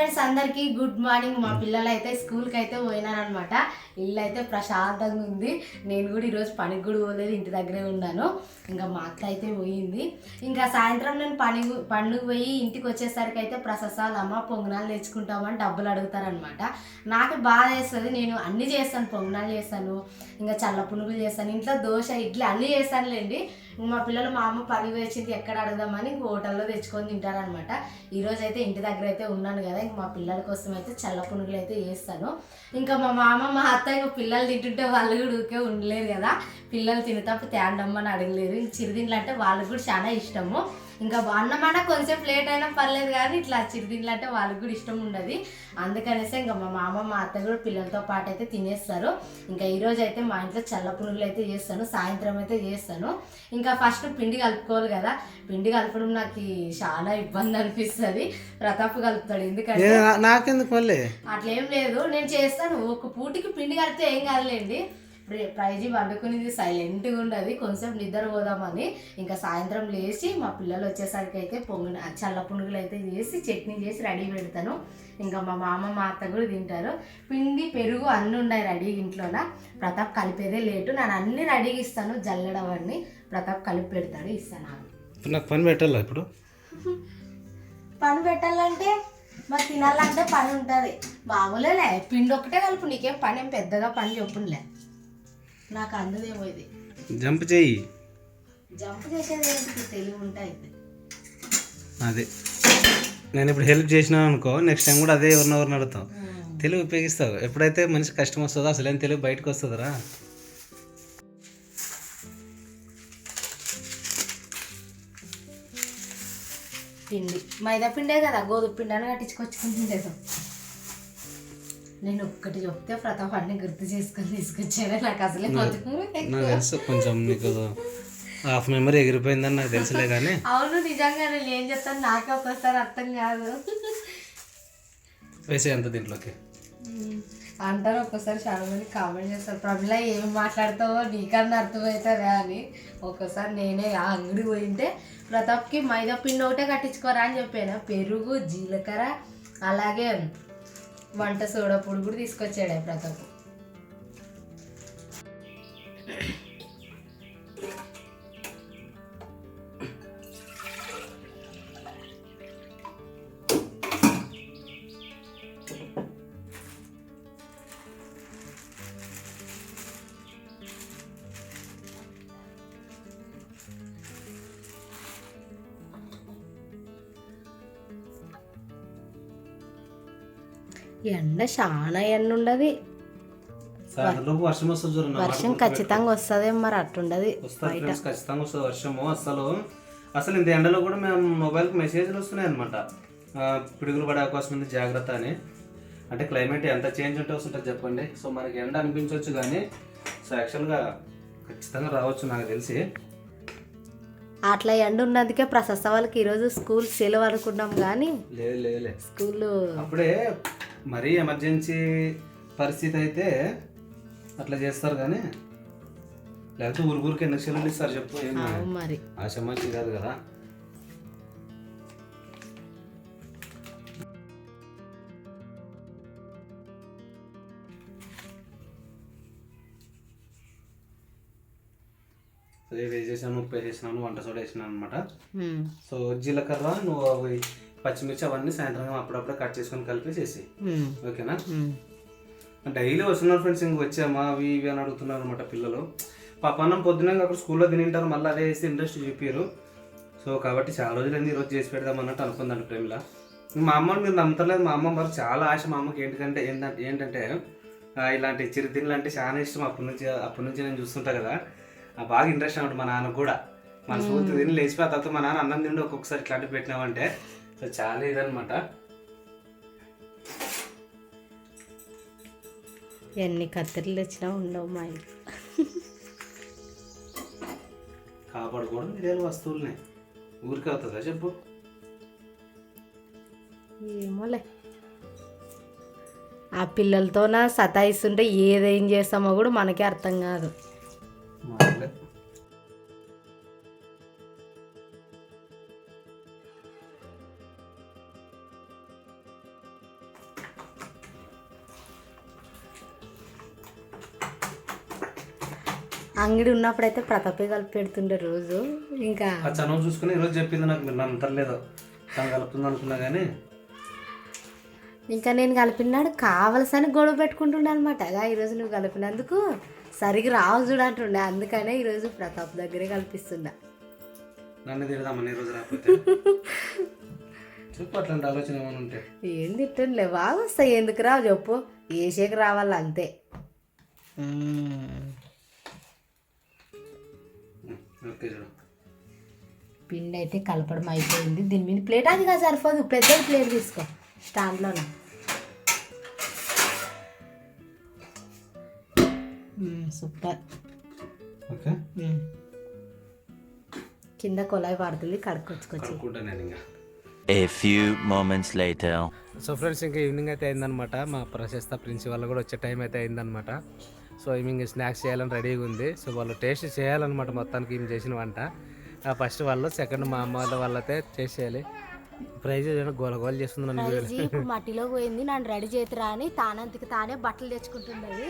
Friends అందరికీ good morning మా పిల్లలు అయితే స్కూల్కి అయితే పోయినారనమాట. ఇల్లు అయితే ప్రశాంతంగా ఉంది. నేను కూడా ఈరోజు పనికి కూడా పోలేదు ఇంటి దగ్గరే ఉన్నాను. ఇంకా మా అత్త అయితే పోయింది. ఇంకా సాయంత్రం నేను పని పండుగ పోయి ఇంటికి వచ్చేసరికి అయితే ప్రససాలు అమ్మ పొంగనాలు తెచ్చుకుంటామని డబ్బులు అడుగుతారనమాట. నాకు బాధ వేస్తుంది. నేను అన్ని చేస్తాను పొంగనాలు చేస్తాను ఇంకా చల్ల పునుగులు చేస్తాను ఇంట్లో దోశ ఇడ్లీ అన్నీ చేస్తానులేండి. మా పిల్లలు మా అమ్మ పని వేసింది ఎక్కడ అడగదామని ఇంక హోటల్లో తెచ్చుకొని తింటారనమాట ఈరోజు అయితే ఇంటి దగ్గర అయితే ఉన్నాను కదా ఇంక మా పిల్లల కోసం అయితే చల్ల పునుగులు అయితే చేస్తాను ఇంకా మా మామ మా అత్త ఇంక పిల్లలు తింటుంటే వాళ్ళు కూడా ఊరికే ఉండలేరు కదా. పిల్లలు తినేటప్పుడు తేండమ్మని అడగలేరు. ఇంక చిరుదిండ్లు అంటే వాళ్ళకి కూడా చాలా ఇష్టము. ఇంకా అన్నమాట కొంచెం లేట్ అయినా పర్లేదు కానీ ఇట్లా చిరుదిండ్లు అంటే వాళ్ళకి కూడా ఇష్టం ఉండదు. అందుకనేసి ఇంకా మా మామ మా అత్త కూడా పిల్లలతో పాటు అయితే తినేస్తారు. ఇంకా ఈరోజు అయితే మా ఇంట్లో చల్ల పునుగులు అయితే చేస్తాను సాయంత్రం అయితే చేస్తాను. ఇంకా ఫస్ట్ పిండి కలుపుకోవాలి కదా. పిండి కలపడం నాకు చాలా ఇబ్బంది అనిపిస్తుంది. ప్రతాప్ కలుపుతాడు ఎందుకంటే నాకెందుకు అట్లేం లేదు. నేను చేస్తాను. ఒక పూటికి పిండి కలిపితే ఏం కాదులేండి. ప్రైజీ వండుకునేది సైలెంట్గా ఉండదు. కొంచెం నిద్ర పోదామని ఇంకా సాయంత్రం లేచి మా పిల్లలు వచ్చేసరికి అయితే పొంగిన చల్ల పునుగులు అయితే చేసి చట్నీ చేసి రెడీ పెడతాను. ఇంకా మా మామ మా అత్త కూడా తింటారు. పిండి పెరుగు అన్నీ ఉన్నాయి రెడీ ఇంట్లోన. ప్రతాప్ కలిపేదే లేటు. నేను అన్ని రెడీగా ఇస్తాను. జల్లెడ ప్రతాప్ కలిపి పెడతాడు ఇస్తాను నాకు పని పెట్టాలా ఇప్పుడు? పని పెట్టాలంటే మరి తినాలంటే పని ఉంటుంది. బాగోలేలే పిండి ఒకటే కలుపు నీకేం పని ఏం పెద్దగా పని చెప్పులే నాకు అందదేమో ఇది. జంప్ చేయి. జంప్ చేసేది తెలివి ఉంటాయి అదే. నేను ఇప్పుడు హెల్ప్ చేసినాను అనుకో నెక్స్ట్ టైం కూడా అదే ఎవరిని ఎవరిని అడుగుతాం తెలుగు ఉపయోగిస్తావు. ఎప్పుడైతే మనిషి కష్టం వస్తుందో అసలేం తెలుగు బయటకు వస్తుందిరా? పిండి. మైదా పిండే కదా గోధుమ పిండి అని కట్టించుకొచ్చుకుంటుండేది. నేను ఒక్కటి చెప్తే ప్రతాప్ అన్ని గుర్తు చేసుకొని తీసుకొచ్చాడు నాకు అసలే నాకు తెలుసు కొంచెం నీకు హాఫ్ మెమరీ ఎగిరిపోయిందని నాకు తెలుసులే కానీ అవును నిజంగా నేను ఏం చెప్తాను? నాకే ఒక్కోసారి అర్థం కాదు. వేసే అంత దీంట్లోకి. అంటారు ఒక్కోసారి చాలా మంది కామెంట్ చేస్తారు. ప్రమిళ ఏం మాట్లాడతావో నీకన్నా అర్థమవుతుందా అని. ఒక్కోసారి నేనే ఆ అంగడి పోయింటే ప్రతాప్కి మైదా పిండి ఒకటే కట్టించుకోరా అని చెప్పాను. పెరుగు జీలకర్ర అలాగే వంట సోడా పొడి కూడా తీసుకొచ్చాడు ప్రతాప్. ఎండ చాలా ఎండ ఉండదు వర్షం. ఖచ్చితంగా వస్తుంది మరి అట్టుండదు ఖచ్చితంగా వస్తుంది వర్షము అసలు అసలు ఇంత ఎండలో కూడా మేము మొబైల్కి మెసేజ్లు వస్తున్నాయి అనమాట పిడుగులు పడే అవకాశం ఉంది జాగ్రత్త అని అంటే క్లైమేట్ ఎంత చేంజ్ ఉంటే వస్తుంటుంది చెప్పండి సో మనకి ఎండ అనిపించవచ్చు కానీ సో యాక్చువల్గా ఖచ్చితంగా రావచ్చు నాకు తెలిసి అట్లా ఎండ ఉన్నందుకే ప్రశస్త వాళ్ళకి ఈరోజు స్కూల్ సెలవు అనుకున్నాం కానీ లేదు లేదులే స్కూల్ అప్పుడే మరీ ఎమర్జెన్సీ పరిస్థితి అయితే అట్లా చేస్తారు కానీ లేకపోతే ఊరుగురికి ఎన్ని సెలవులు ఇస్తారు చెప్పు. మరి. ఆశమాచి కాదు కదా. వేసేసాను ఉప్పు వేసేసినాను వంట సోడా వేసినాను అనమాట సో జీలకర్ర నువ్వు పచ్చిమిర్చి అవన్నీ సాయంత్రం అప్పుడప్పుడు కట్ చేసుకొని కలిపేసేసి ఉమ్, ఓకేనా. డైలీ వస్తున్నారు ఫ్రెండ్స్ ఇంక వచ్చామా? అవి ఇవి అని అడుగుతున్నారు అనమాట పిల్లలు. పాపన్నం పొద్దున అక్కడ స్కూల్లో తినింటారు మళ్ళీ అదే వేసి ఇంట్రెస్ట్ చూపారు సో కాబట్టి చాలా రోజులైంది ఈరోజు చేసి పెడదాం అన్నట్టు అనుకుందండి ప్రేమిల. మా అమ్మని మీరు నమ్ముతలేదు మా అమ్మ మరి చాలా ఆశ మా అమ్మకి ఏంటంటే ఏంటంటే ఏంటంటే ఇలాంటి చిరుతిండ్లు అంటే చాలా ఇష్టం. అప్పటి నుంచి అప్పటి నుంచి నేను చూస్తుంటా కదా. బాగా ఇంట్రెస్ట్ అనమాట మా నాన్న కూడా. మన సూతి తిని లేచిపోయిన తర్వాత మా నాన్న అన్నం తిండి ఒక్కొక్కసారి ఇట్లాంటివి పెట్టినామంటే సో చాలా ఇదనమాట ఎన్ని కత్తిరలు తెచ్చినా ఉండవు మా ఇంట్లో. కాపాడుకోవడం ఇదే వస్తువులనే. ఊరికే అవుతుందా చెప్పు? ఏమోలే. ఆ పిల్లలతోన సతాయిస్తుంటే ఏదేం చేస్తామో కూడా మనకే అర్థం కాదు. అంగడి ఉన్నప్పుడైతే ప్రతాపే కలిపి పెడుతుండే రోజు. ఇంకా ఆ చనువు చూసుకుని ఈరోజు చెప్పింది నాకు మీరు నన్ను అంతర్లేదు తను కలుపుతుంది అనుకున్నా కానీ ఇంకా నేను కలిపినాడు. కావలసని గొడవ పెట్టుకుంటుండే అనమాట ఈరోజు నువ్వు కలిపినందుకు సరిగ్గా రావు చూడు అంటుండే. అందుకనే ఈరోజు ప్రతాప్ దగ్గరే కల్పిస్తున్నా. నన్ను తిడదామని ఈ రోజు రాకపోతే? చెప్పు అట్లాంటి ఆలోచన ఏమైనా ఉంటే. ఏం తిట్టండిలే బాగా వస్తాయి. ఎందుకు రావు చెప్పు. ఏసేకి రావాలి అంతే పిండి అయితే కలపడం అయిపోయింది. దీని మీద ప్లేట్ అది కాదు సరిపోదు. పెద్ద ప్లేట్ తీసుకో. స్టాండ్లోనే. సూపర్. ఓకే. కింద కొలాయి పడుతుంది కడుక్కొచ్చుకొచ్చి. A few moments later. So friends ఇంకా ఈవినింగ్ అయితే అయిందనమాట మా ప్రశస్త ప్రిన్సి వాళ్ళు కూడా వచ్చే టైం అయితే అయిందనమాట సో ఈవినింగ్ స్నాక్స్ చేయాలని రెడీగా ఉంది. సో వాళ్ళు టేస్ట్ చేయాలన్నమాట మొత్తానికి ఏం చేసిన వంట. ఫస్ట్ వాళ్ళు సెకండ్ మా అమ్మ వాళ్ళ వాళ్ళైతే చేసేయాలి ప్రైజ్ గోల గోల చేస్తుంది నన్ను మట్టిలో పోయింది నన్ను రెడీ చేతురా అని తానంతకి తానే బట్టలు తెచ్చుకుంటున్నది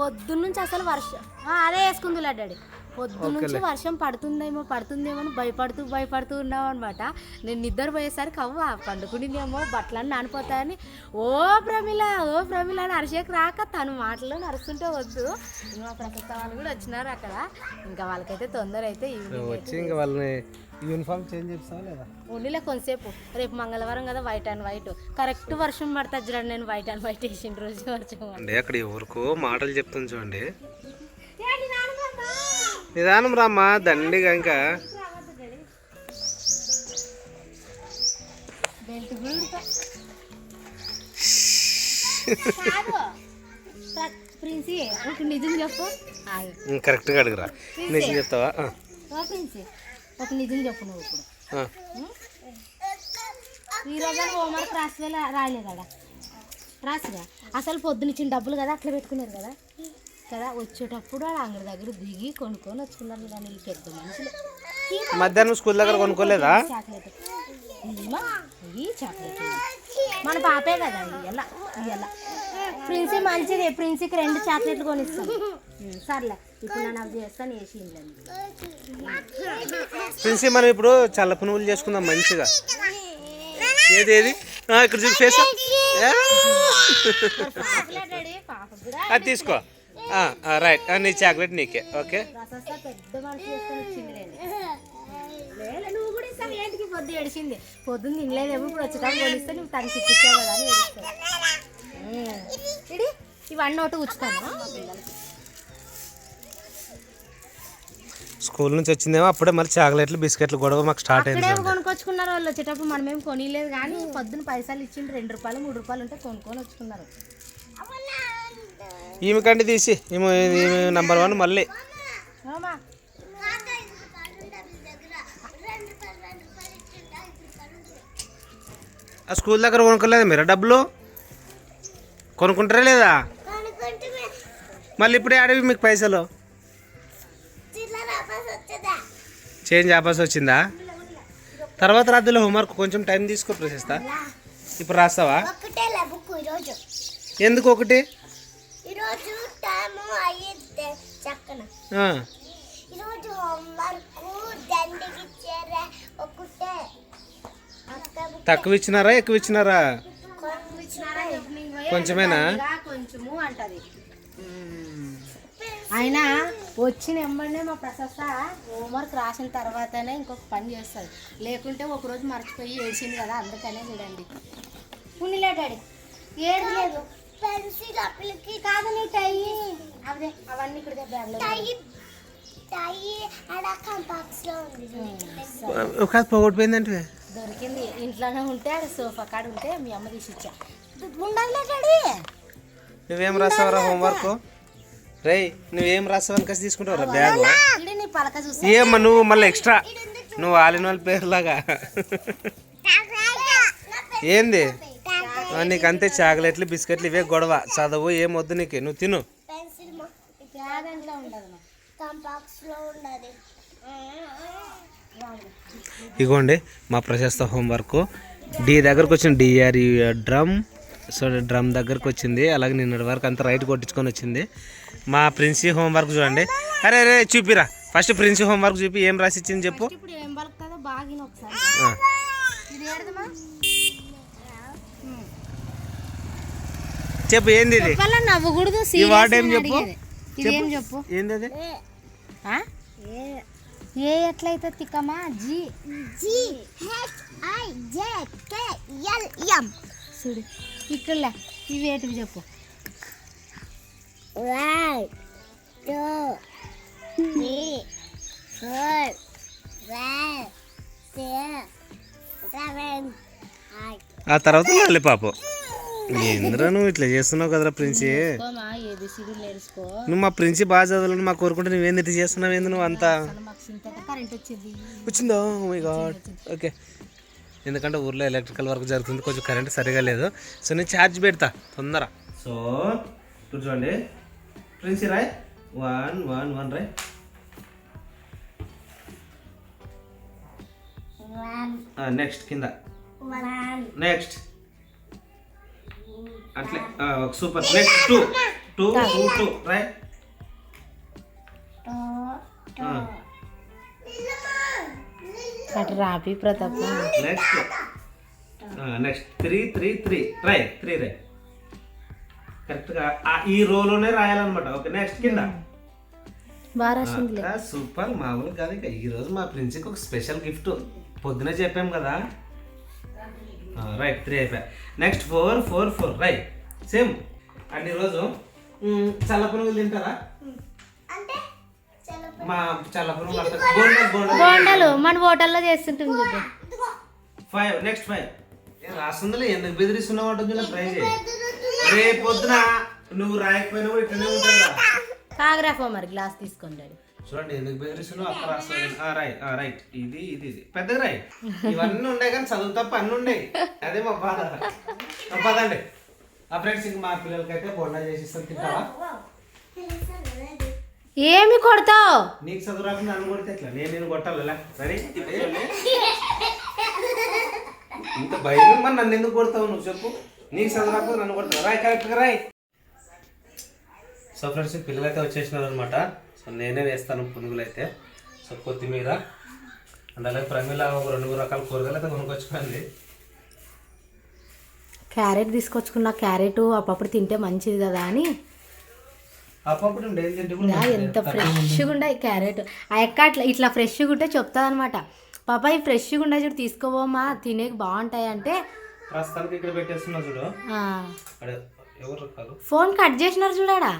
పొద్దున్నుంచి అసలు వర్షం అదే వేసుకుందిలే డాడీ. పొద్దున్నుంచి వర్షం పడుతుందేమో పడుతుందేమో అని భయపడుతూ భయపడుతూ ఉన్నాం అనమాట నేను నిద్ర పోయేసరికి అవ్వ పండుకునిందేమో బట్టలన్నీ నానిపోతాయని. ఓ ప్రమిళ ఓ ప్రమిళ అని అరిసేకి రాక తను మాటలో నడుస్తుంటే వద్దు. ఇంకా మా ప్రసక్త వాళ్ళు కూడా వచ్చినారు అక్కడ. ఇంకా వాళ్ళకైతే తొందర అయితే వచ్చి ఇంకా వాళ్ళని యూనిఫామ్ చేంజ్ చేస్తావా లేదా? ఉండిలే కొంతసేపు. రేపు మంగళవారం కదా వైట్ అండ్ వైట్ కరెక్ట్ వర్షం పడుతుంది చూడండి నేను వైట్ అండ్ వైట్ వేసిన రోజు వర్షం. అంటే అక్కడ ఎవరికో మాటలు చెప్తుంది చూడండి. నిదానం రామ్మా దండిగా ఇంకా. నిజం చెప్పు. కరెక్ట్గా అడుగురా. నిజం చెప్తావా? ఒక నిజం చెప్పు నువ్వు ఇప్పుడు. ఆ. ఈ రోజు హోంవర్క్ రాసివే రాయలేదు రాసిగా అసలు పొద్దునిచ్చిన డబ్బులు కదా అట్లా పెట్టుకున్నారు కదా. కదా వచ్చేటప్పుడు ఆ అంగడి దగ్గర దిగి కొనుక్కొని వచ్చుకున్నారు కానీ వీళ్ళు పెద్ద మనుషులు మధ్యాహ్నం స్కూల్ దగ్గర కొనుక్కోలేదా? చాక్లెట్. మన పాపే కదా ఇయ్యాల ఇయ్యాల ప్రిన్సీ మంచిది ప్రిన్సీకి రెండు చాక్లెట్లు కొనిస్తాను ఉమ్, సర్లే ఇప్పుడు నేను అవి చేస్తాను వేసి. ప్రిన్సి మనం ఇప్పుడు చల్ల పునుగులు చేసుకుందాం మంచిగా. ఏది ఏది? ఇక్కడ చూసి ఫేస్ అది తీసుకో. రైట్ ఆ, నీ చాక్లెట్ నీకే. ఓకే పెద్ద ఏంటికి ఏడిచింది పొద్దున్న తినలేదేమో ఇప్పుడు వచ్చేటప్పుడు కొనిస్తే నువ్వు తనకి ఇప్పించావు కదా అని ఏడుస్తావు. ఉమ్. ఇడి ఇవన్నీ ఒకటి ఉంచుతాను స్కూల్ నుంచి వచ్చిందేమో అప్పుడే మరి చాక్లెట్లు బిస్కెట్లు గొడవ మాకు స్టార్ట్ అయింది ఇక్కడేమో కొనుక్కొచ్చుకున్నారు వాళ్ళు వచ్చేటప్పుడు మనమేం కొనిలేదు కానీ పొద్దున పైసలు ఇచ్చిండు రెండు రూపాయలు మూడు రూపాయలు ఉంటే కొనుక్కొని వచ్చుకున్నారు. ఈమె కంటే తీసి ఈమె ఈమె నంబర్ వన్ మళ్ళీ. ఆ స్కూల్ దగ్గర కొనుక్కోలేదా మీరు డబ్బులు? కొనుక్కుంటారా లేదా? మళ్ళీ ఇప్పుడే ఆడవి మీకు పైసలు. చేంజ్ ఆపాల్సి వచ్చిందా? తర్వాత రాత్రిలో హోంవర్క్ కొంచెం టైం తీసుకో ప్రశస్తా ఇప్పుడు రాస్తావా? ఒకటే బుక్ ఈరోజు. ఎందుకు ఒకటి? ఈరోజు హోంవర్క్ ఒకటే తక్కువ ఇచ్చినారా ఎక్కువ ఇచ్చినారా కొంచెమేనా? కొంచెము అంటది. అయినా వచ్చిన వెంబడే మా ప్రశస్త హోంవర్క్ రాసిన తర్వాతనే ఇంకొక పని చేస్తుంది. లేకుంటే ఒక రోజు మర్చిపోయి ఏడ్చింది కదా అందుకనే చూడండి. ఉన్నిలే డాడీ. ఏడు లేదు. పెన్సిల్ అప్పలకి కాదు నీ టై. అదే అవన్నీ ఇక్కడ బ్యాగ్లో టై టై అడ కంపాక్స్లో ఉంది. ఒక పోగొట్టిపోయిందంటే. దొరికింది ఇంట్లోనే ఉంటే అది సోఫా కాడ ఉంటే మీ అమ్మ తీసి ఇచ్చా ఉండాలి డాడీ. నువ్వేం రాసావరా హోంవర్క్? రేయ్ నువ్వేం రాసావని కలిసి తీసుకుంటావురా బ్యాగ్? ఏమ్మా నువ్వు మళ్ళీ ఎక్స్ట్రా? నువ్వు ఆలిన వాళ్ళ పేరులాగా ఏంది? నీకు అంతే చాక్లెట్లు బిస్కెట్లు ఇవే గొడవ. చదువు ఏం వద్దు నీకు. నువ్వు తిను. ఇగోండి మా ప్రశస్త హోంవర్క్. డి దగ్గరకు వచ్చిన డిఆర్ఈ డ్రమ్. సో డ్రమ్ దగ్గరకు వచ్చింది అలాగే నిన్నటి వరకు అంతా రైట్ కొట్టించుకొని వచ్చింది. మా ప్రిన్సీ హోంవర్క్ చూడండి. అరే అరే చూపిరా. ఫస్ట్ ప్రిన్స్ హోంవర్క్ చూపి ఏం రాసి ఇచ్చింది చెప్పు ఇప్పుడు ఏం పలుకుతుందో బాగా ఒకసారి ఆ. ఇది ఏడదమా చెప్పు ఏంది ఇది? నవ్వకూడదు ఈ వార్డ్ ఏం చెప్పు? ఇది ఏం చెప్పు? ఏంది అది ఆ? ఏ. ఎట్లయితే తిక్కమా? G. G H I J K L M. చూడు ఇక్కడ ఇవి ఏటివి చెప్పు? two, three, four, five, six, seven, eight. ఆ తర్వాత మళ్ళీ పాపం ఏంద్రా నువ్వు ఇట్లా చేస్తున్నావు కదరా ప్రిన్సి? కోమా ఏబిసిడి నేర్చుకో. నువ్వు మా ప్రిన్సి బాగా చదవాలని మా కోరుకుంటే నువ్వేంది ఇట్లా చేస్తున్నావు ఏంది నువ్వు అంతా? వచ్చింది. వచ్చిందో? మై గాడ్ ఓకే ఎందుకంటే ఊర్లో ఎలక్ట్రికల్ వర్క్ జరుగుతుంది కొంచెం కరెంట్ సరిగా లేదు. సో నేను ఛార్జ్ పెడతా తొందర సో ఇప్పుడు చూడండి. ప్రిన్సి రాయ్. వన్ వన్ వన్ రాయ్. One, నెక్స్ట్ కింద. One, నెక్స్ట్ అట్లే super. Next two two two two అటు రాపి Pratap next next three three three రై త్రీ రై కరెక్ట్గా ఈ రోలోనే రాయాలన్నమాట. ఓకే నెక్స్ట్ కింద. సూపర్. మామూలు కాదు ఇక. ఈరోజు మా ప్రిన్సికి ఒక స్పెషల్ గిఫ్ట్ పొద్దునే చెప్పాం కదా. రైట్ త్రీ అయిపోయా. Next four four four write same and ఈరోజు చల్ల పునుగులు తింటారా? మా చల్ల పునుగులు అంటే బోండా బోండా బోండాలు మన హోటల్లో చేస్తుంటుంది ఫైవ్ నెక్స్ట్ ఫైవ్ రాస్తుందిలే ఎందుకు బెదిరిస్తున్నావు అంటే ట్రై చేయి. రేపు పొద్దున నువ్వు రాయకపోయినా కూడా ఇట్లనే ఉంటుంది కదా కాగ్రాఫో మరి గ్లాస్ తీసుకోండి చూడండి ఎందుకు బెదిరిస్తున్నావు అక్కడ రాస్తుంది రైట్ రైట్ ఇది ఇది ఇది. పెద్దగా రాయి ఇవన్నీ ఉండే కానీ చదువు తప్ప అన్నీ ఉండే. అదే మా బాధ. మా బాధ అండి ఆ ఫ్రెండ్స్ ఇంక మా పిల్లలకైతే బొండా చేసి ఇస్తాను తింటావా? ఏమి కొడతావు? నీకు చదువు రాకుండా నన్ను కొడితే ఎట్లా? నేను నేను కొట్టాలి రెడీ ఇంత భయం మరి నన్ను ఎందుకు కొడతావు నువ్వు? చెప్పు. నీకు చదువు రాకుండా నన్ను కొడతావు? రాయ్ కరెక్ట్గా రాయ్ సో ఫ్రెండ్స్ పిల్లలు అయితే వచ్చేసినారు అనమాట సో నేనే వేస్తాను పునుగులు అయితే సో కొత్తిమీర అండ్ అలాగే ప్రమిళ ఒక రెండు మూడు రకాల కూరగాయలు అయితే కొనుక్కొచ్చుకోండి. క్యారెట్ తీసుకొచ్చుకున్న క్యారెట్ అప్పుడు తింటే మంచిది కదా అని. అప్పుడు డైలీ తింటే కూడా ఇంకా ఎంత ఫ్రెష్గా ఉండే. క్యారెట్. ఆ ఎక్క అట్లా ఇట్లా ఫ్రెష్గా ఉంటే చెప్తా అనమాట పాప ఈ ఫ్రెష్గా ఉండే చూడు తీసుకోబోమా తినేకి బాగుంటాయి అంటే. ప్రస్తుతానికి ఇక్కడ పెట్టేస్తున్నా చూడు. ఆ, అడే ఎవరు రకాలు ఫోన్ కట్ చేసినారు చూడాడా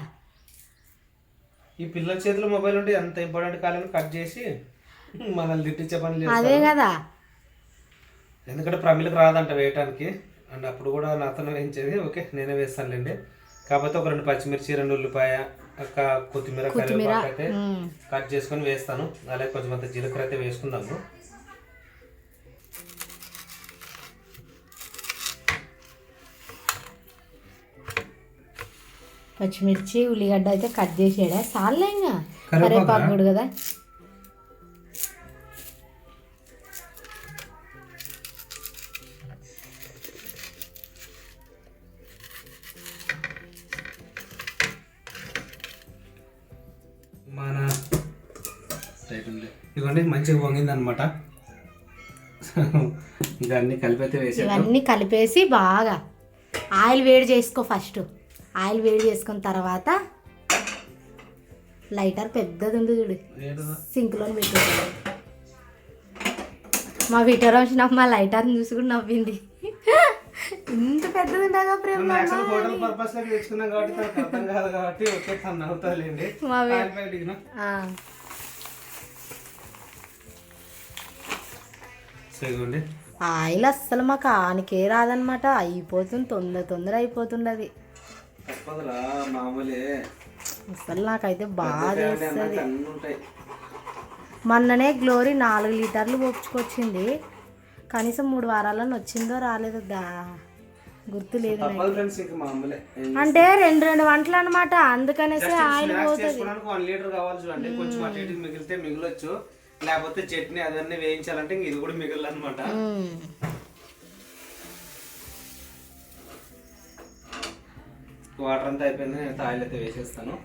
ఈ పిల్లల చేతిలో మొబైల్ ఉంటే ఎంత ఇంపార్టెంట్ కాలని కట్ చేసి మనల్ని తిట్టించే పని అదే చేస్తారు కదా. ఎందుకంటే ప్రమిలకు రాదంట వేయటానికి. అండ్ అప్పుడు కూడా నాతో వేయించేది. ఓకే నేనే వేస్తానులేండి. కాకపోతే ఒక రెండు పచ్చిమిర్చి రెండు ఉల్లిపాయ ఒక కొత్తిమీర కరివేపాకు అయితే. కట్ చేసుకొని వేస్తాను. అలాగే కొంచెం అంత జీలకర్ర అయితే వేసుకుందాము. పచ్చిమిర్చి ఉల్లిగడ్డ అయితే కట్ చేసాడా చాలే ఇంకా. కరివేపాకా? కూడా కదా. మన ఇదిగోండి మంచిగా పొంగింది అనమాట ఇదన్నీ కలిపి అయితే వేసాను ఇవన్నీ కలిపేసి బాగా ఆయిల్ వేడి చేసుకో ఫస్ట్. ఆయిల్ వేడి చేసుకున్న తర్వాత లైటర్ పెద్దది ఉంది చూడు. ఏదో సింక్లో పెట్టేది మా విటర్ వచ్చినప్పుడు మా లైటర్ని చూసి కూడా నవ్వింది. ఇంత పెద్దది ఉండగా ప్రేమ ఆయిల్ అస్సలు మాకు ఆనికే రాదనమాట అయిపోతుంది తొందర తొందర అయిపోతుండది తప్పదురా మామూలే. అసలు నాకైతే బాగా మొన్ననే గ్లోరీ నాలుగు లీటర్లు పోపుచుకొచ్చింది కనీసం మూడు వారాలను వచ్చిందో రాలేదో దా గుర్తు లేదు అంటే రెండు రెండు వంటలు అనమాట అందుకనేసి ఆయిల్ పోతుంది. చేసుకోవడానికి వన్ లీటర్ కావాలి చూడండి. కొంచెం అటు ఇటు మిగిలితే మిగిలొచ్చు. లేకపోతే చట్నీ అదన్నీ వేయించాలంటే ఇది కూడా మిగిలనమాట వాటర్ అంతా అయిపోయింది నేను ఆయిల్ అయితే వేసేస్తాను.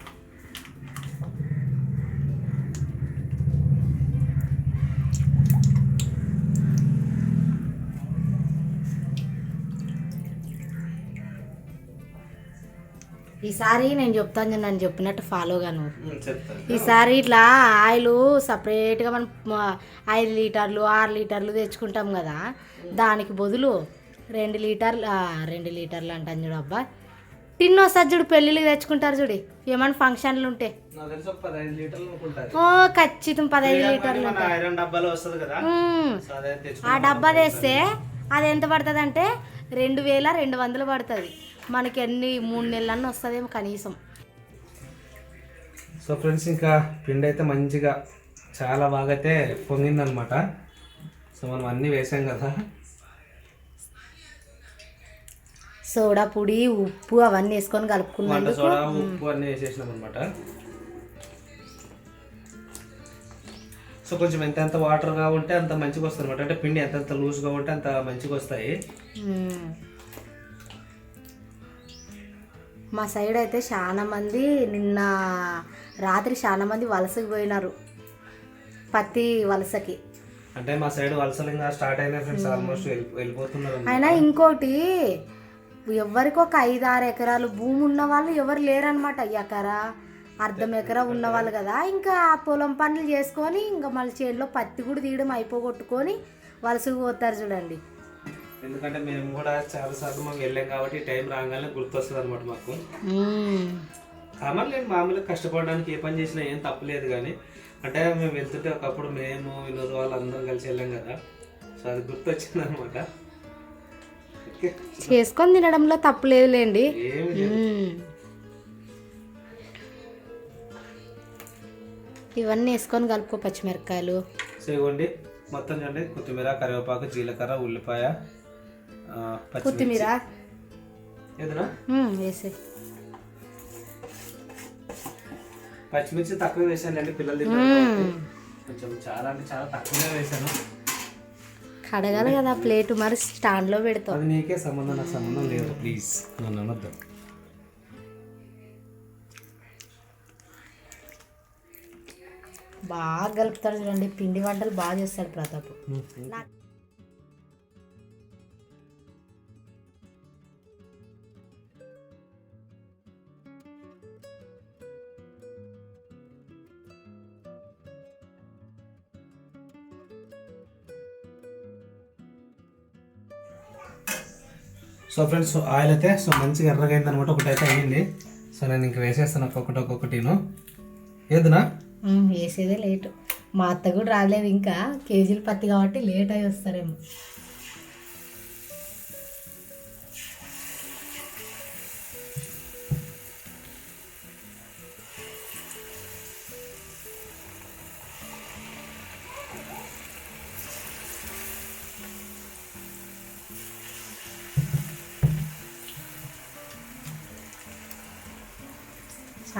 ఈసారి నేను చెప్తాను నన్ను చెప్పినట్టు ఫాలోగా నువ్వు. ఈసారి ఇట్లా ఆయిల్ సపరేట్గా మనం ఐదు లీటర్లు ఆరు లీటర్లు తెచ్చుకుంటాం కదా దానికి బదులు రెండు లీటర్లు రెండు లీటర్లు అంటాను చూడబ్బా అబ్బా టిన్ వస్తుంది చూడు పెళ్ళిళ్ళకి తెచ్చుకుంటారు చూడు. ఏమైనా ఫంక్షన్లు ఉంటే. ఓ ఖచ్చితం పదహైదు లీటర్లు ఆ డబ్బా తెస్తే అది ఎంత పడుతుంది అంటే రెండు వేల రెండు వందలు పడుతుంది. మనకి ఎన్ని మూడు నెలలన్నీ వస్తుందేమో కనీసం. సో ఫ్రెండ్స్ ఇంకా పిండి అయితే మంచిగా చాలా బాగా అయితే పొంగిందనమాట. సో మనం అన్నీ వేసాం కదా. సోడా పొడి ఉప్పు అవన్నీ వేసుకొని వంట కలుపుకున్నందుకు సోడా ఉప్పు అన్నీ వేసేసినాం అనమాట సో కొంచెం ఎంత ఎంత వాటర్గా ఉంటే అంత మంచిగా వస్తుంది అనమాట అంటే పిండి ఎంత ఎంత లూజ్గా ఉంటే అంత మంచిగా వస్తాయి. మా సైడ్ అయితే చాలా మంది నిన్న రాత్రి చాలా మంది వలసకి పోయినారు. పత్తి వలసకి. అంటే మా సైడ్ వలసలు ఇంకా స్టార్ట్ అయినాయి ఫ్రెండ్స్. ఆల్మోస్ట్ వెళ్ళిపోతున్నారు. అయినా ఇంకోటి ఎవరికి ఒక ఐదు ఆరు ఎకరాలు భూమి ఉన్న వాళ్ళు ఎవరు లేరనమాట ఎకరా అర్ధం ఎకరా ఉన్నవాళ్ళు కదా. ఇంకా ఆ పొలం పనులు చేసుకొని ఇంకా మళ్ళీ చేనులో పత్తి కూడా తీయడం అయిపోగొట్టుకొని వలసకు పోతారు చూడండి. ఎందుకంటే మేము కూడా చాలా సార్లు మేము వెళ్ళాం కాబట్టి టైం రాగానే గుర్తొస్తుంది అనమాట మాకు. కామన్ మామూలుగా కష్టపడడానికి ఏ పని చేసినా ఏం తప్పలేదు కానీ అంటే మేము వెళ్తుంటే ఒకప్పుడు మేము వినోద్ వాళ్ళు అందరం కలిసి వెళ్ళాం కదా. సో అది గుర్తొచ్చింది అనమాట చేసుకొని తినడంలో తప్పులేదులేండి. ఇవన్నీ వేసుకొని కలుపుకో పచ్చిమిరపకాయలు. ఇవ్వండి. మొత్తం చూడండి. కొత్తిమీర కరివేపాకు జీలకర్ర ఉల్లిపాయ. కొత్తిమీర? వేసే. పచ్చిమిర్చి తక్కువ వేసానండి పిల్లలు తింటారు కాబట్టి. కొంచెం చాలా అంటే చాలా తక్కువనే వేసాను. కడగాలి కదా ప్లేట్ మరి స్టాండ్లో పెడతాం అది నీకే సంబంధం నాకు సంబంధం లేదు ప్లీజ్. నన్ను అనొద్దు. బాగా కలుపుతాడు చూడండి పిండి వంటలు బాగా చేస్తాడు ప్రతాప్. సో ఫ్రెండ్స్ ఆయిల్ అయితే సో మంచిగా ఎర్రగా అయింది అనమాట ఒకటి అయితే అయ్యింది సో నేను ఇంక వేసేస్తాను ఒక్కొక్కటి ఒక్కొక్కటిను ఏదునా? వేసేదే లేట్. మా అత్త కూడా రాలేదు ఇంకా. కేజీలు పత్తి కాబట్టి లేట్ అయి వస్తారేమో.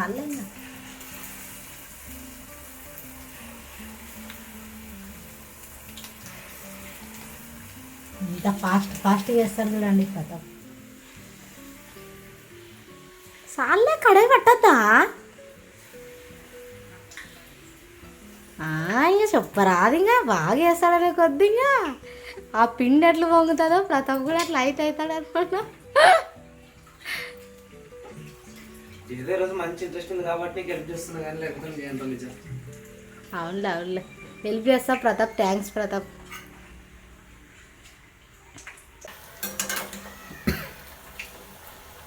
చాలా ఇంత ఫాస్ట్ ఫాస్ట్ చేస్తాడు చూడండి కథ సార్లే కడే పట్టద్దా? ఇంకా చెప్పరాదు ఇంకా బాగా వేస్తాడనే కొద్ది ఇంకా ఆ పిండి ఎట్లా పొంగుతుందో ప్రతాప్ కూడా అట్లా లైట్ అవుతాడు అనమాట మంచి ఇంట్రెస్ట్ ఉంది కాబట్టి హెల్ప్ చేస్తున్నా కానీ లేకపోతే ఏంటో నిజం అవునులే అవునులే. హెల్ప్ చేస్తా ప్రతాప్ థ్యాంక్స్ ప్రతాప్.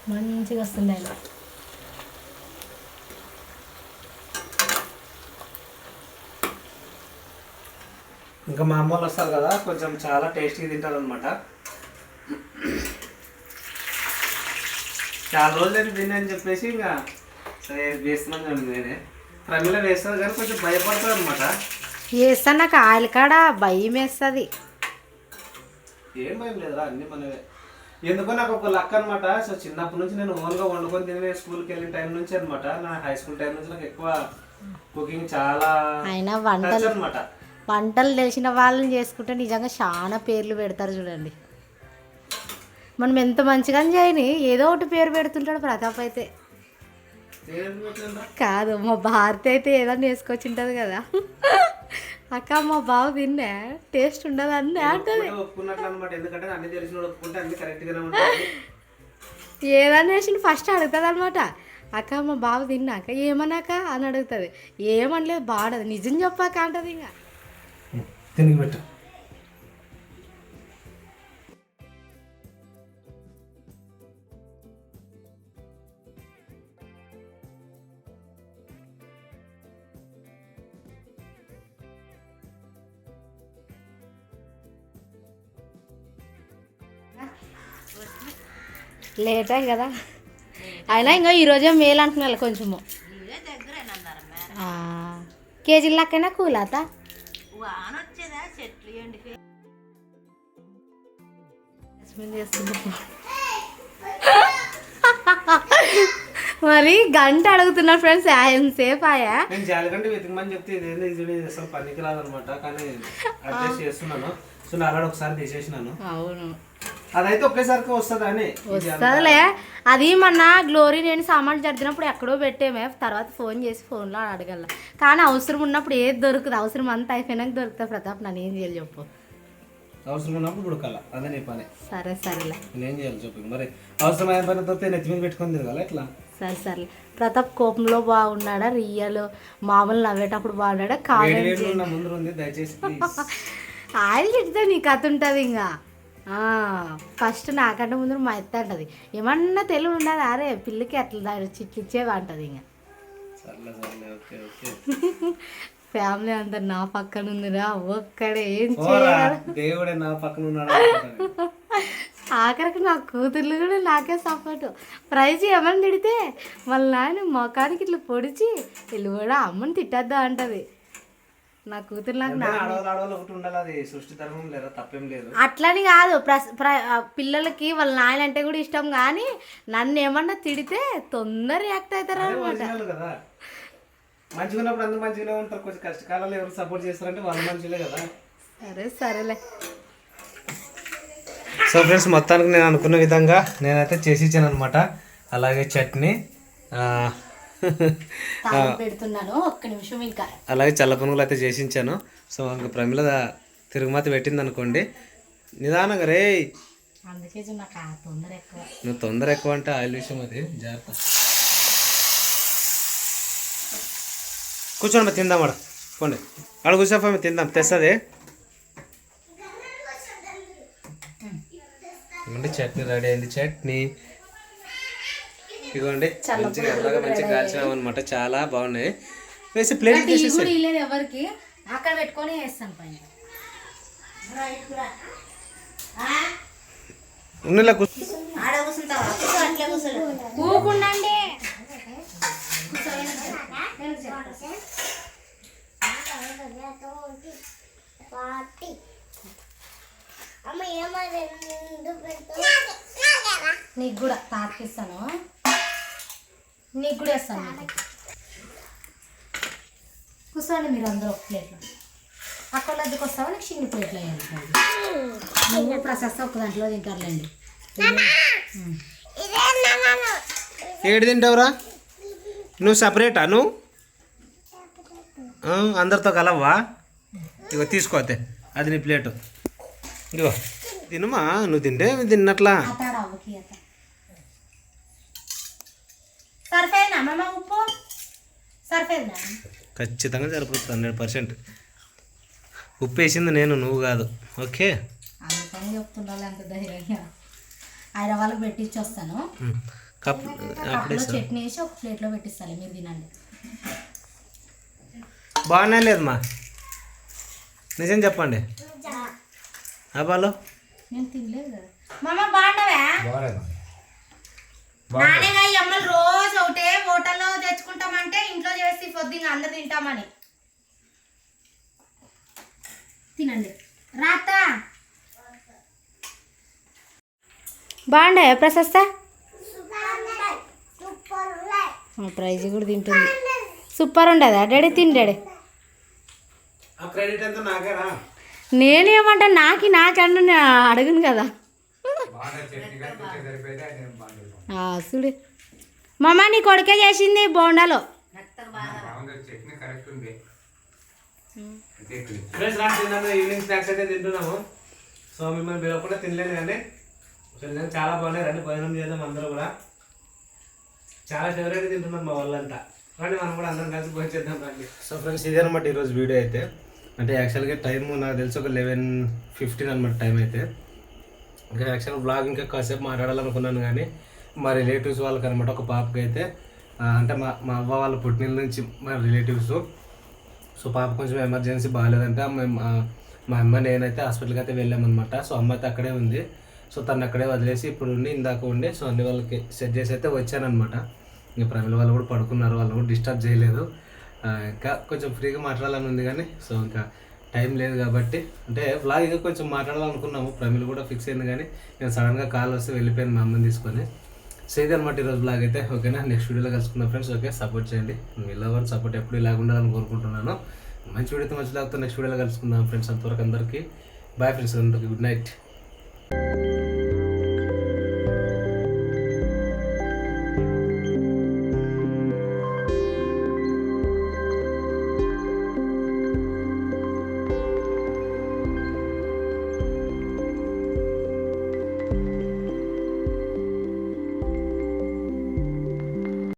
మంచిగా వస్తుంది ఆయన. ఇంకా మా అమ్మ వాళ్ళు వస్తారు కదా కొంచెం చాలా టేస్టీగా తింటారు అనమాట చాలా రోజులు తిన్నా అని చెప్పేసి ఇంకా వేస్తున్నాను చూడండి నేనే. ప్రమిళ వేస్తుంది కానీ కొంచెం భయపడుతుంది అనమాట వేస్తా నాకు ఆయిల్ కాడ భయం వేస్తుంది. ఏం భయం లేదురా అన్ని మనవే. ఎందుకో నాకు ఒక లక్ అనమాట సో చిన్నప్పటి నుంచి నేను ఓన్గా వండుకొని తినే స్కూల్కి వెళ్ళిన టైం నుంచి అనమాట నా హై స్కూల్ టైం నుంచి నాకు ఎక్కువ కుకింగ్ చాలా అయినా వంటలు అనమాట వంటలు తెలిసిన వాళ్ళని చేసుకుంటే నిజంగా చాలా పేర్లు పెడతారు చూడండి. మనం ఎంత మంచిగా చేయని ఏదో ఒకటి పేరు పెడుతుంటాడు ప్రతాప్ అయితే. కాదు మా భారతి అయితే ఏదన్నా వేసుకొచ్చి ఉంటుంది కదా. అక్క మా బావ తిన్నా టేస్ట్ ఉండదు అన్నీ అంటది. ఏదన్నా వేసి ఫస్ట్ అడుగుతుంది అనమాట. అక్క మా బాబు తిన్నాక ఏమన్నాక అని అడుగుతుంది. ఏమనలేదు బాడదు. నిజం చెప్పాక అంటది ఇంకా పెట్టు. లేట్ అయ్యి కదా. అయినా ఇంకా ఈరోజే మేలు అంటున్నారు కొంచెము. ఆ, కేజీల లెక్కైనా కూలాత మరి గంట అడుగుతున్నారు ఫ్రెండ్స్ ఎంతసేపు ఆయా? నేను జాలికంటే వెతికమని చెప్తే ఇదేంది ఇది ఇది అసలు పనికి రాదనమాట కానీ అడ్జస్ట్ చేస్తున్నాను. సో నా ఆల్రెడీ ఒకసారి తీసేసినాను. అవును. అదైతే ఒకేసారికి వస్తుంది అని వస్తుందిలే. అది మొన్న గ్లోరీ నేను సామాన్లు జరిగినప్పుడు ఎక్కడో పెట్టేమే. తర్వాత ఫోన్ చేసి ఫోన్లో అడగల. కానీ అవసరం ఉన్నప్పుడు ఏది దొరుకుతుంది అవసరం అంతా అయిపోయినాక దొరుకుతా ప్రతాప్ నన్ను ఏం చేయాలి చెప్పు. అవసరం ఉన్నప్పుడు ఉడకాల. అదే నీ పని. సరే సరేలే. నేనేం చేయాలి చెప్పు? మరి అవసరమైన పని దొరికితే నెత్తి మీద పెట్టుకొని తిరగాలి ఎట్లా? సరే సరే ప్రతాప్ కోపంలో బాగున్నాడా? రియల్? మామూలు నవ్వేటప్పుడు బాగున్నాడా? కామెంట్ దయచేసి ఆయన చెప్తే నీ కథ ఉంటుంది ఇంకా. ఫస్ట్ నాకంటే ముందు మా ఎత్త అంటది ఏమన్నా తెలివి ఉండదు అరే పిల్లకి అట్లా దాని చిట్లు ఇచ్చేవి? అంటది ఇంకా. ఫ్యామిలీ అంతా నా పక్కన ఉందిరా ఒక్కడే ఏం చేయాలి? దేవుడే నా పక్కన ఉన్నాడు. ఆఖరికి నా కూతుర్లు కూడా నాకే సపోర్ట్. ప్రైజ్ ఏమని తిడితే వాళ్ళ నాయన మొఖానికి ఇట్లా పొడిచి వీళ్ళు కూడా అమ్మని తిట్టద్దా? అంటది. నా కూతురు నాకు నా ఎంతైనా ఆడవాళ్ళు ఆడవాళ్ళు ఒకటి ఉండాలి అది. సృష్టి ధర్మం లేదా తప్పేం లేదు. అట్లని కాదు. ప్రస్ ప్ర ఆ పిల్లలకి వాళ్ళ నాయన అంటే కూడా ఇష్టం కానీ నన్ను ఏమన్నా తిడితే తొందర రియాక్ట్ అవుతారు అనమాట మంచిగా ఉన్నప్పుడు అందరూ మంచిగానే ఉంటారు. కొంచెం కష్టకాలంలో ఎవరు సపోర్ట్ చేస్తారంటే వాళ్ళు మంచిలే కదా. సరే సరేలే. సో ఫ్రెండ్స్ మొత్తానికి నేను అనుకున్న విధంగా నేనైతే చేసి ఇచ్చాను అనమాట అలాగే చట్నీ పెడుతున్నాను. ఒక్క నిమిషం ఇంకా. అలాగే చల్ల పునుగులు అయితే చేసి ఇచ్చాను సో ఇంకా ప్రమిళ తిరుగుమతి పెట్టింది అనుకోండి నిదానంగా రే అందుకే నాకు తొందర ఎక్కువ. నువ్వు తొందర ఎక్కువ అంటే ఆయిల్ విషయం అది. జాగ్రత్త. కూర్చోండి తిందాం ఆడ పోండి. ఆడ కూర్చోపో తిందాం. తెస్తుంది. చట్నీ రెడీ అయింది. చట్నీ. ఇదిగోండి మంచిగా ఎలాగ మంచిగా కాల్చినాం అనమాట చాలా బాగున్నాయి. వేసి ప్లేట్ కూడా ఇల్లేదు ఎవరికి. అక్కడ పెట్టుకొని వేస్తాను పైన. ఉన్నలా కూకుండండి నీకు కూడా తాకిస్తాను నీకు కూడా వేస్తాను. కూర్చోండి మీరు అందరూ ఒక ప్లేట్లో. అక్కడ వస్తావా నీకు చిన్న ప్లేట్లో వేయాలి? నువ్వు ప్రశస్త ఒక దాంట్లో తింటారులేండి. ఏడు తింటావురా? నువ్వు సపరేటా? నువ్వు? అందరితో కలవ్వా? ఇగో తీసుకోతే అది నీ ప్లేటు. ఇగో. తినమా? నువ్వు తింటే తిన్నట్లా. సరిపోయిందా అమ్మమ్మ ఉప్పు? సరిపోయిందా ఖచ్చితంగా సరిపోతుంది హండ్రెడ్ పర్సెంట్. ఉప్పు వేసింది నేను నువ్వు కాదు. ఓకే? అందుకని చెప్తుండాలి అంత ధైర్యంగా. ఐదు వాళ్ళకి పెట్టించి వస్తాను. కప్ చట్నీ వేసి ఒక ప్లేట్లో పెట్టిస్తాను మీరు తినండి. బాగానే లేదు మా నిజం చెప్పండి. అబ్బాలో నేను తినలేదు కదా. మమ్మ బాగుండవా నానేగా ఈ అమ్మలు రోజు ఒకటే హోటల్లో తెచ్చుకుంటామంటే ఇంట్లో చేసి పొద్దుగా అందరు తింటామని. తినండి. రాత బాగుండే ప్రశస్త? ప్రైజ్ కూడా తింటుంది. సూపర్ ఉండదా? డాడీ తిని డాడీ. నేనేమంటా నాకి నాకన్నా నేను అడగను కదా. చూడు. మమ్మ నీ కొడుకే చేసింది బోండాలో. ఫ్రెండ్స్ రాత్రి తిన్నాను ఈవినింగ్ స్నాక్స్ అయితే తింటున్నాము. సో మిమ్మల్ని పిలవకుండా తినలేదు కానీ చాలా బాగున్నాయి. రండి భోజనం చేద్దాం అందరూ కూడా. చాలా ఫేవరెట్ తింటున్నారు మా వాళ్ళంతా. రండి మనం కూడా అందరం కలిసి భోజనం చేద్దాం రండి. సో ఫ్రెండ్స్ ఇదే అనమాట ఈరోజు వీడియో అయితే. అంటే యాక్చువల్గా టైం నాకు తెలిసి ఒక లెవెన్ ఫిఫ్టీన్ అనమాట టైం అయితే. ఇంకా యాక్చువల్ బ్లాగ్ ఇంకా కాసేపు మాట్లాడాలనుకున్నాను కానీ మా రిలేటివ్స్ వాళ్ళకి అనమాట ఒక పాపకి అయితే అంటే మా మా అవ్వ వాళ్ళ పుట్టినీళ్ళ నుంచి మా రిలేటివ్స్ సో పాప కొంచెం ఎమర్జెన్సీ బాగాలేదంట మేము మా అమ్మ నేనైతే హాస్పిటల్కి అయితే వెళ్ళామన్నమాట. సో అమ్మ అయితే అక్కడే ఉంది. సో తను అక్కడే వదిలేసి ఇప్పుడు ఉండి ఇందాక ఉండి సో అన్ని వాళ్ళకి సెట్ చేసి అయితే వచ్చానమాట ఇంకా ప్రమిళ వాళ్ళు కూడా పడుకున్నారు. వాళ్ళు కూడా డిస్టర్బ్ చేయలేదు. ఇంకా కొంచెం ఫ్రీగా మాట్లాడాలని ఉంది కానీ సో ఇంకా టైం లేదు కాబట్టి అంటే వ్లాగ్ ఇంకా కొంచెం మాట్లాడాలనుకున్నాము. ప్రమిళ కూడా ఫిక్స్ అయింది కానీ నేను సడన్గా కాల్ వస్తే వెళ్ళిపోయాను మా అమ్మని తీసుకొని. సో ఇది అనమాట ఈరోజు బ్లాగ్ అయితే ఓకేనా? నెక్స్ట్ వీడియోలో కలుసుకుందాం ఫ్రెండ్స్ ఓకే? సపోర్ట్ చేయండి. మీ లవర్ సపోర్ట్ ఎప్పుడు ఇలాగ ఉండాలని కోరుకుంటున్నాను. మంచి వీడియోతో మంచి లాగుతో నెక్స్ట్ వీడియోలో కలుసుకుందాం ఫ్రెండ్స్ అంతవరకు అందరికీ. బాయ్ ఫ్రెండ్స్ అందరికీ. Good night